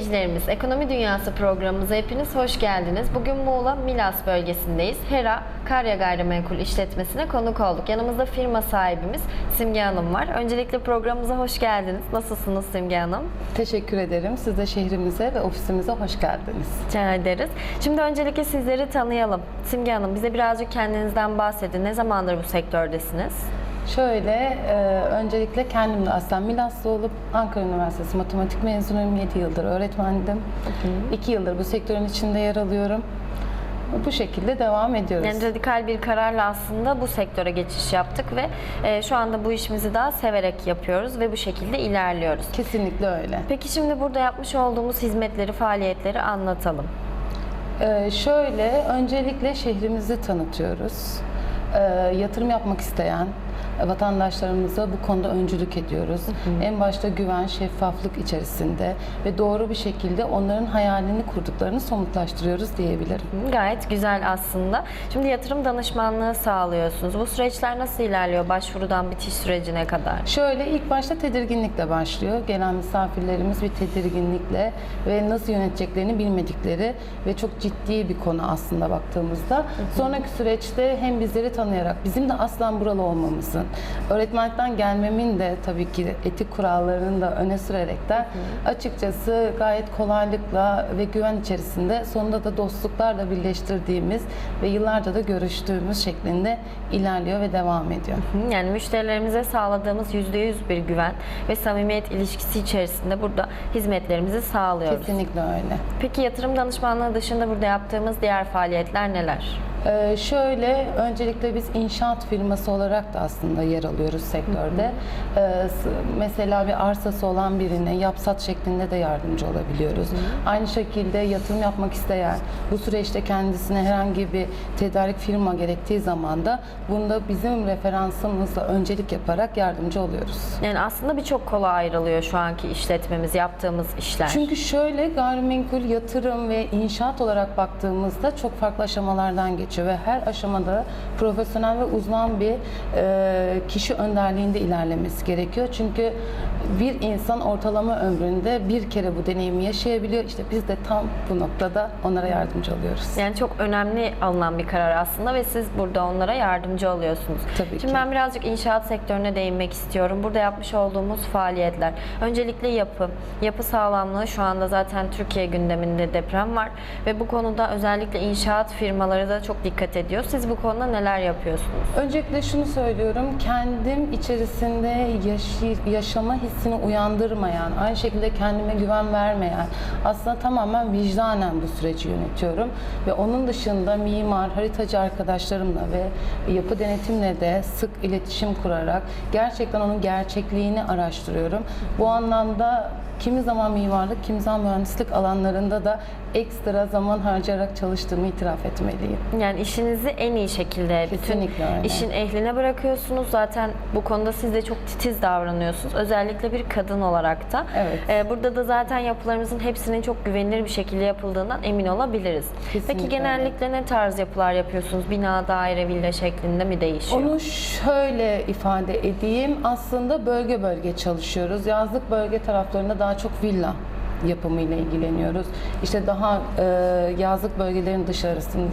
Sevgili izleyicilerimiz, Ekonomi Dünyası programımıza hepiniz hoş geldiniz. Bugün Muğla Milas bölgesindeyiz. Hera Karya Gayrimenkul İşletmesi'ne konuk olduk. Yanımızda firma sahibimiz Simge Hanım var. Öncelikle programımıza hoş geldiniz. Nasılsınız Simge Hanım? Teşekkür ederim. Siz de şehrimize ve ofisimize hoş geldiniz. Rica ederiz. Şimdi öncelikle sizleri tanıyalım. Simge Hanım bize birazcık kendinizden bahsedin. Ne zamandır bu sektördesiniz? Şöyle, e, öncelikle kendim de aslen Milaslı olup Ankara Üniversitesi matematik mezunuyum. 7 yıldır öğretmendim. 2 yıldır bu sektörün içinde yer alıyorum. Bu şekilde devam ediyoruz. Yani radikal bir kararla aslında bu sektöre geçiş yaptık ve e, şu anda bu işimizi daha severek yapıyoruz ve bu şekilde ilerliyoruz. Kesinlikle öyle. Peki şimdi burada yapmış olduğumuz hizmetleri, faaliyetleri anlatalım. Ee, şöyle, öncelikle şehrimizi tanıtıyoruz. Ee, yatırım yapmak isteyen vatandaşlarımıza bu konuda öncülük ediyoruz. En başta güven, şeffaflık içerisinde ve doğru bir şekilde onların hayalini kurduklarını somutlaştırıyoruz diyebilirim. Gayet güzel aslında. Şimdi yatırım danışmanlığı sağlıyorsunuz. Bu süreçler nasıl ilerliyor başvurudan bitiş sürecine kadar? Şöyle ilk başta tedirginlikle başlıyor. Gelen misafirlerimiz bir tedirginlikle ve nasıl yöneteceklerini bilmedikleri ve çok ciddi bir konu aslında baktığımızda. Sonraki süreçte hem bizleri tanıyarak bizim de aslan buralı olmamızın, öğretmenlikten gelmemin de tabii ki etik kurallarını da öne sürerek de açıkçası gayet kolaylıkla ve güven içerisinde sonunda da dostluklarla birleştirdiğimiz ve yıllarca da görüştüğümüz şeklinde ilerliyor ve devam ediyor. Yani müşterilerimize sağladığımız %100 bir güven ve samimiyet ilişkisi içerisinde burada hizmetlerimizi sağlıyoruz. Kesinlikle öyle. Peki yatırım danışmanlığı dışında burada yaptığımız diğer faaliyetler neler? Ee, şöyle, öncelikle biz inşaat firması olarak da aslında yer alıyoruz sektörde. Ee, mesela bir arsası olan birine yapsat şeklinde de yardımcı olabiliyoruz. Aynı şekilde yatırım yapmak isteyen, bu süreçte kendisine herhangi bir tedarik firma gerektiği zaman da bunda bizim referansımızla öncelik yaparak yardımcı oluyoruz. Yani aslında birçok kola ayrılıyor şu anki işletmemiz, yaptığımız işler. Çünkü şöyle gayrimenkul yatırım ve inşaat olarak baktığımızda çok farklı aşamalardan geçiyor ve her aşamada profesyonel ve uzman bir e, kişi önderliğinde ilerlemesi gerekiyor. Çünkü bir insan ortalama ömründe bir kere bu deneyimi yaşayabiliyor. İşte biz de tam bu noktada onlara yardımcı oluyoruz. Yani çok önemli alınan bir karar aslında ve siz burada onlara yardımcı oluyorsunuz. Tabii Şimdi ki. ben birazcık inşaat sektörüne değinmek istiyorum. Burada yapmış olduğumuz faaliyetler. Öncelikle yapı. Yapı sağlamlığı şu anda zaten Türkiye gündeminde deprem var ve bu konuda özellikle inşaat firmaları da çok dikkat ediyor. Siz bu konuda neler yapıyorsunuz? Öncelikle şunu söylüyorum, kendim içerisinde yaşı- yaşama hissini uyandırmayan, aynı şekilde kendime güven vermeyen, aslında tamamen vicdanen bu süreci yönetiyorum. Ve onun dışında mimar, haritacı arkadaşlarımla ve yapı denetimle de sık iletişim kurarak gerçekten onun gerçekliğini araştırıyorum. Bu anlamda kimi zaman mimarlık, kimi zaman mühendislik alanlarında da ekstra zaman harcayarak çalıştığımı itiraf etmeliyim. Yani işinizi en iyi şekilde bütün Kesinlikle öyle. işin ehline bırakıyorsunuz. Zaten bu konuda siz de çok titiz davranıyorsunuz. Özellikle bir kadın olarak da. Evet. Ee, burada da zaten yapılarımızın hepsinin çok güvenilir bir şekilde yapıldığından emin olabiliriz. Kesinlikle Peki genellikle ne tarz yapılar yapıyorsunuz? Bina, daire, villa şeklinde mi değişiyor? Onu şöyle ifade edeyim. Aslında bölge bölge çalışıyoruz. Yazlık bölge taraflarında daha çok villa yapımıyla ilgileniyoruz. İşte daha e, yazlık bölgelerin dışarısının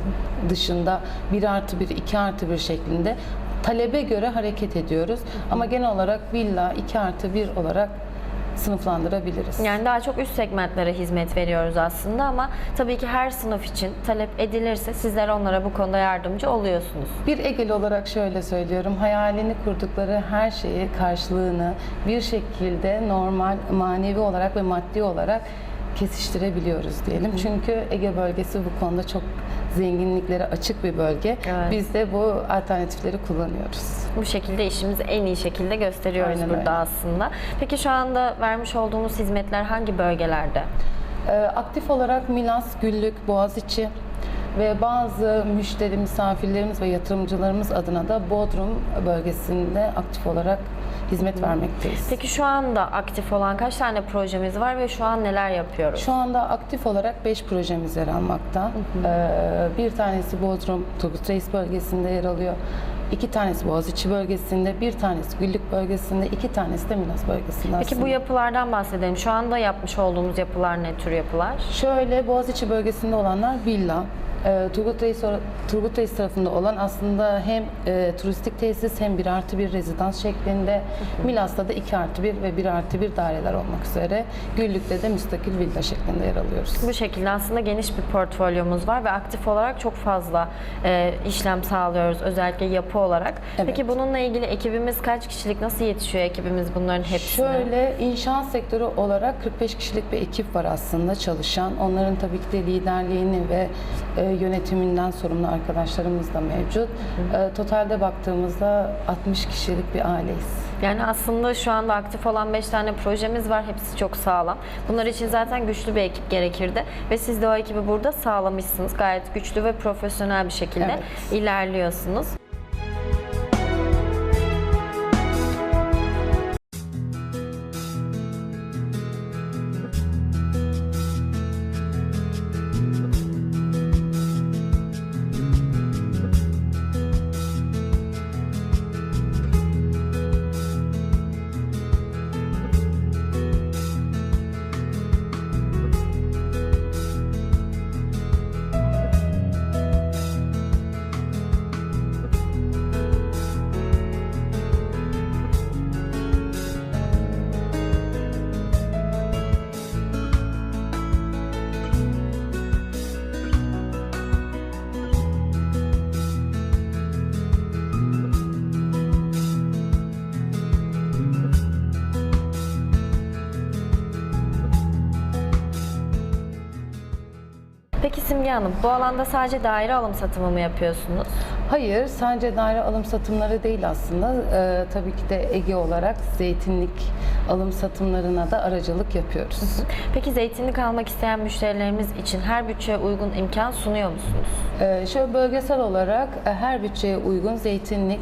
dışında 1 artı 1, 2 artı 1 şeklinde talebe göre hareket ediyoruz. Ama genel olarak villa 2 artı 1 olarak sınıflandırabiliriz. Yani daha çok üst segmentlere hizmet veriyoruz aslında ama tabii ki her sınıf için talep edilirse sizler onlara bu konuda yardımcı oluyorsunuz. Bir Egeli olarak şöyle söylüyorum. Hayalini kurdukları her şeyi, karşılığını bir şekilde normal, manevi olarak ve maddi olarak kesiştirebiliyoruz diyelim. Çünkü Ege bölgesi bu konuda çok zenginliklere açık bir bölge. Evet. Biz de bu alternatifleri kullanıyoruz. Bu şekilde işimizi en iyi şekilde gösteriyoruz Aynen burada öyle. aslında. Peki şu anda vermiş olduğumuz hizmetler hangi bölgelerde? Ee, aktif olarak Milas, Güllük, Boğaziçi ve bazı müşteri misafirlerimiz ve yatırımcılarımız adına da Bodrum bölgesinde aktif olarak hizmet vermekteyiz. Peki şu anda aktif olan kaç tane projemiz var ve şu an neler yapıyoruz? Şu anda aktif olarak 5 projemiz yer almakta. Ee, bir tanesi Bodrum, Turgut Reis bölgesinde yer alıyor. İki tanesi Boğaziçi bölgesinde, bir tanesi Güllük bölgesinde, iki tanesi de Milas bölgesinde Peki bu aslında. yapılardan bahsedelim. Şu anda yapmış olduğumuz yapılar ne tür yapılar? Şöyle Boğaziçi bölgesinde olanlar villa, e, Turgut Reis, Turgut Reis tarafında olan aslında hem e, turistik tesis hem bir artı bir rezidans şeklinde. Milas'ta da 2 artı 1 ve 1 artı 1 daireler olmak üzere. Güllük'te de müstakil villa şeklinde yer alıyoruz. Bu şekilde aslında geniş bir portfolyomuz var ve aktif olarak çok fazla e, işlem sağlıyoruz özellikle yapı olarak. Evet. Peki bununla ilgili ekibimiz kaç kişilik? Nasıl yetişiyor ekibimiz bunların hepsine? Şöyle inşaat sektörü olarak 45 kişilik bir ekip var aslında çalışan. Onların tabii ki de liderliğini ve e, yönetiminden sorumlu arkadaşlarımız da mevcut. E, totalde baktığımızda 60 kişilik bir aileyiz. Yani aslında şu anda aktif olan 5 tane projemiz var. Hepsi çok sağlam. Bunlar için zaten güçlü bir ekip gerekirdi. Ve siz de o ekibi burada sağlamışsınız. Gayet güçlü ve profesyonel bir şekilde Evet. ilerliyorsunuz. Simge Hanım, bu alanda sadece daire alım satımı mı yapıyorsunuz? Hayır, sadece daire alım satımları değil aslında. Ee, tabii ki de Ege olarak zeytinlik alım satımlarına da aracılık yapıyoruz. Peki zeytinlik almak isteyen müşterilerimiz için her bütçeye uygun imkan sunuyor musunuz? Ee, şöyle bölgesel olarak e, her bütçeye uygun zeytinlik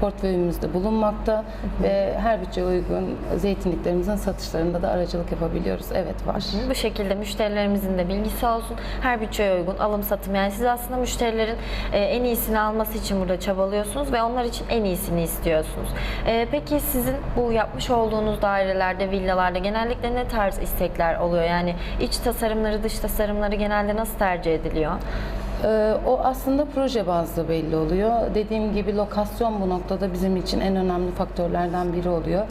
portföyümüzde bulunmakta ve her bütçeye uygun zeytinliklerimizin satışlarında da aracılık yapabiliyoruz. Evet var. Bu şekilde müşterilerimizin de bilgisi olsun. Her bütçeye uygun alım satım. Yani siz aslında müşterilerin e, en iyisini alması için burada çabalıyorsunuz ve onlar için en iyisini istiyorsunuz. E, Peki sizin bu yapmış olduğunuz dairelerde, villalarda genellikle ne tarz istekler oluyor? Yani iç tasarımları, dış tasarımları genelde nasıl tercih ediliyor? Ee, o aslında proje bazlı belli oluyor. Dediğim gibi lokasyon bu noktada bizim için en önemli faktörlerden biri oluyor.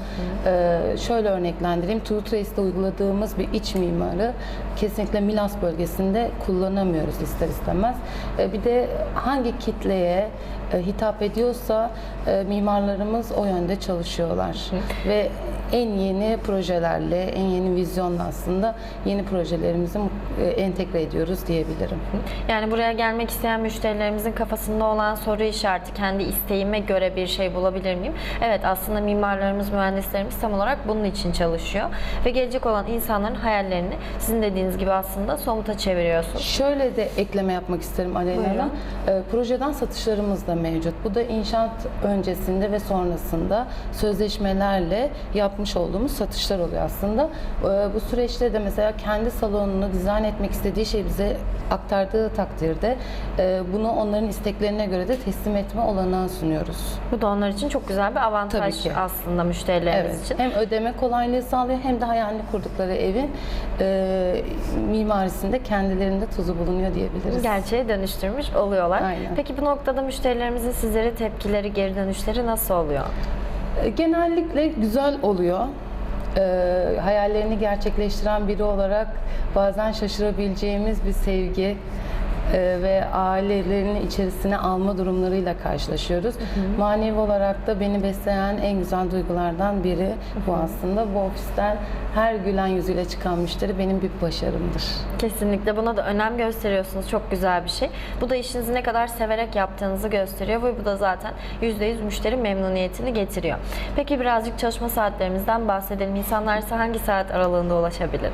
Ee, şöyle örneklendireyim. Turgut Reis'te uyguladığımız bir iç mimarı kesinlikle Milas bölgesinde kullanamıyoruz ister istemez. Ee, bir de hangi kitleye hitap ediyorsa e, mimarlarımız o yönde çalışıyorlar. Ve en yeni projelerle, en yeni vizyonla aslında yeni projelerimizi e, entegre ediyoruz diyebilirim. Yani buraya gelmek isteyen müşterilerimizin kafasında olan soru işareti kendi isteğime göre bir şey bulabilir miyim? Evet aslında mimarlarımız, mühendislerimiz tam olarak bunun için çalışıyor. Ve gelecek olan insanların hayallerini sizin dediğiniz gibi aslında somuta çeviriyorsunuz. Şöyle de ekleme yapmak isterim Aleyna. Hanım. Ee, projeden satışlarımız da mevcut. Bu da inşaat öncesinde ve sonrasında sözleşmelerle yapmış olduğumuz satışlar oluyor aslında. Ee, bu süreçte de mesela kendi salonunu dizayn etmek istediği şey bize aktardığı takdirde e, bunu onların isteklerine göre de teslim etme olanağı sunuyoruz. Bu da onlar için çok güzel bir avantaj ki. aslında müşterilerimiz Evet. için. Hem ödeme kolaylığı sağlıyor hem de hayalini kurdukları evin e, mimarisinde kendilerinde tuzu bulunuyor diyebiliriz. Gerçeğe dönüştürmüş oluyorlar. Aynen. Peki bu noktada müşterilerimizin sizlere tepkileri, geri dönüşleri nasıl oluyor? E, Genellikle güzel oluyor. E, hayallerini gerçekleştiren biri olarak bazen şaşırabileceğimiz bir sevgi ve ailelerini içerisine alma durumlarıyla karşılaşıyoruz. Manevi olarak da beni besleyen en güzel duygulardan biri bu aslında. Bu ofisten her gülen yüzüyle çıkan müşteri benim bir başarımdır. Kesinlikle buna da önem gösteriyorsunuz. Çok güzel bir şey. Bu da işinizi ne kadar severek yaptığınızı gösteriyor ve bu da zaten %100 müşteri memnuniyetini getiriyor. Peki birazcık çalışma saatlerimizden bahsedelim. İnsanlar ise hangi saat aralığında ulaşabilir?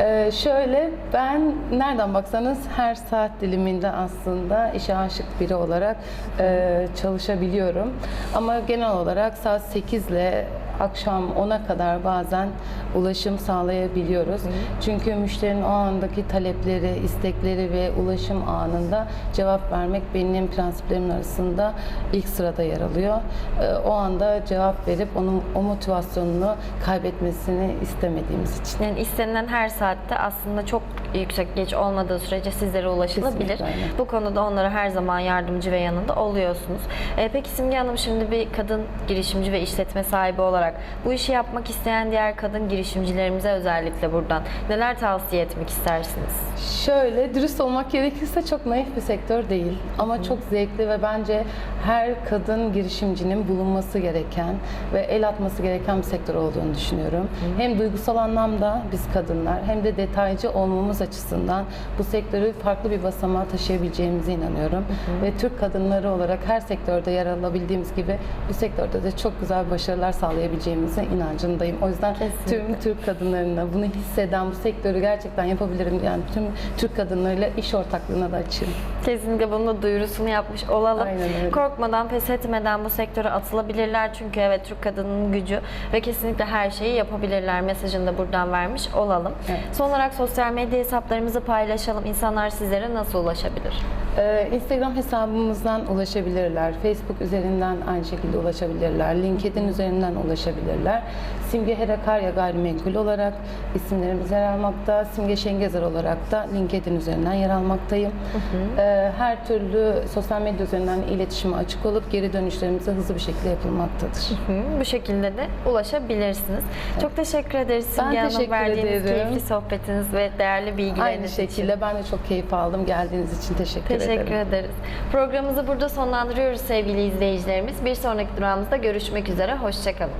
Ee, şöyle ben nereden baksanız her saat diliminde aslında işe aşık biri olarak e, çalışabiliyorum. Ama genel olarak saat 8 ile akşam 10'a kadar bazen ulaşım sağlayabiliyoruz. Çünkü müşterinin o andaki talepleri, istekleri ve ulaşım anında cevap vermek benim prensiplerimin arasında ilk sırada yer alıyor. Ee, O anda cevap verip onun o motivasyonunu kaybetmesini istemediğimiz için. Yani istenilen her saatte aslında çok yüksek geç olmadığı sürece sizlere ulaşılabilir. Kesinlikle. Bu konuda onlara her zaman yardımcı ve yanında oluyorsunuz. Ee, peki Simge Hanım şimdi bir kadın girişimci ve işletme sahibi olarak bu işi yapmak isteyen diğer kadın girişimcilerimize özellikle buradan neler tavsiye etmek istersiniz? Şöyle dürüst olmak gerekirse çok naif bir sektör değil ama çok zevkli ve bence her kadın girişimcinin bulunması gereken ve el atması gereken bir sektör olduğunu düşünüyorum. Hem duygusal anlamda biz kadınlar hem de detaycı olmamız açısından bu sektörü farklı bir basamağa taşıyabileceğimize inanıyorum. Ve Türk kadınları olarak her sektörde yer alabildiğimiz gibi bu sektörde de çok güzel başarılar sağlayabileceğimize inancındayım. O yüzden Kesinlikle. tüm Türk kadınlarına bunu hisseden bu sektörü gerçekten yapabilirim yani tüm Türk kadınlarıyla iş ortaklığına da açığım. Kesinlikle bunun da duyurusunu yapmış olalım. Aynen öyle. Korkmadan, pes etmeden bu sektöre atılabilirler. Çünkü evet Türk kadının gücü ve kesinlikle her şeyi yapabilirler mesajını da buradan vermiş olalım. Evet. Son olarak sosyal medya hesaplarımızı paylaşalım. İnsanlar sizlere nasıl ulaşabilir? Ee, Instagram hesabımızdan ulaşabilirler. Facebook üzerinden aynı şekilde ulaşabilirler. LinkedIn üzerinden ulaşabilirler. Simge Hera Karya Gayrimenkul olarak isimlerimiz yer almakta. Simge Şengezer olarak da LinkedIn üzerinden yer almaktayım. Ee, her türlü sosyal medya üzerinden iletişime açık olup geri dönüşlerimize hızlı bir şekilde yapılmaktadır. Hı, Bu şekilde de ulaşabilirsiniz. Çok teşekkür ederiz Ben Simge Hanım teşekkür verdiğiniz ederim. keyifli sohbetiniz ve değerli bilgileriniz Aynı için. şekilde ben de çok keyif aldım. Geldiğiniz için teşekkür, Teşekkür ederim. ederiz. Programımızı burada sonlandırıyoruz sevgili izleyicilerimiz. Bir sonraki durağımızda görüşmek üzere. Hoşçakalın.